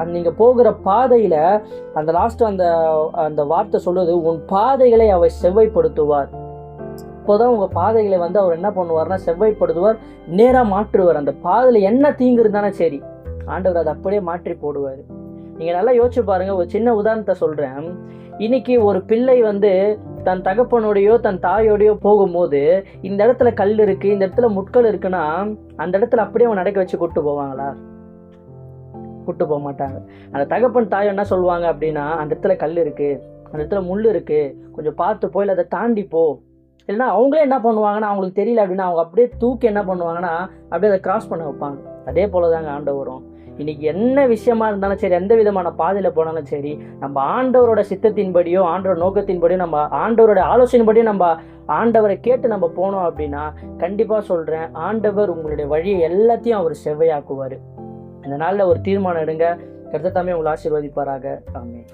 அந்த நீங்கள் போகிற பாதையில் அந்த லாஸ்ட் அந்த அந்த வார்த்தை சொல்லுது உன் பாதைகளை அவர் செவ்வாய்ப்படுத்துவார் இப்போதான் உங்கள் பாதைகளை வந்து அவர் என்ன பண்ணுவார்னா செவ்வாய்ப்படுத்துவார் நேராக மாற்றுவார். அந்த பாதையில் என்ன தீங்கு இருந்தானே சரி ஆண்டவர் அதை அப்படியே மாற்றி போடுவார். நீங்கள் நல்லா யோசிச்சு பாருங்கள் ஒரு சின்ன உதாரணத்தை சொல்கிறேன் இன்னைக்கு ஒரு பிள்ளை வந்து தன் தகப்பனோடையோ தன் தாயோடையோ போகும்போது இந்த இடத்துல கல் இருக்குது இந்த இடத்துல முட்கள் இருக்குன்னா அந்த இடத்துல அப்படியே அவன் நடக்க வச்சு கூப்பிட்டு போவாங்களா? கூட்டு போக மாட்டாங்க. அந்த தகப்பன் தாய் என்ன சொல்லுவாங்க அப்படின்னா அந்த இடத்துல கல் இருக்கு அந்த இடத்துல முள் இருக்கு கொஞ்சம் பார்த்து போய் அதை தாண்டி போ. இல்லைன்னா அவங்களே என்ன பண்ணுவாங்கன்னா அவங்களுக்கு தெரியல அப்படின்னா அவங்க அப்படியே தூக்கி என்ன பண்ணுவாங்கன்னா அப்படியே அதை கிராஸ் பண்ண வைப்பாங்க. அதே போல தாங்க ஆண்டவரும். இன்னைக்கு என்ன விஷயமா இருந்தாலும் சரி எந்த விதமான பாதையில் போனாலும் சரி நம்ம ஆண்டவரோட சித்தத்தின்படியோ ஆண்டவர் நோக்கத்தின்படியோ நம்ம ஆண்டவரோட ஆலோசனைப்படியோ நம்ம ஆண்டவரை கேட்டு நம்ம போனோம் அப்படின்னா கண்டிப்பாக சொல்கிறேன் ஆண்டவர் உங்களுடைய வழியை எல்லாத்தையும் அவர் செவ்வையாக்குவார். இந்த நாளில் ஒரு தீர்மானம் எடுங்க. கருத்தத்தாமே உங்களை ஆசீர்வதிப்பாராக. ஆமே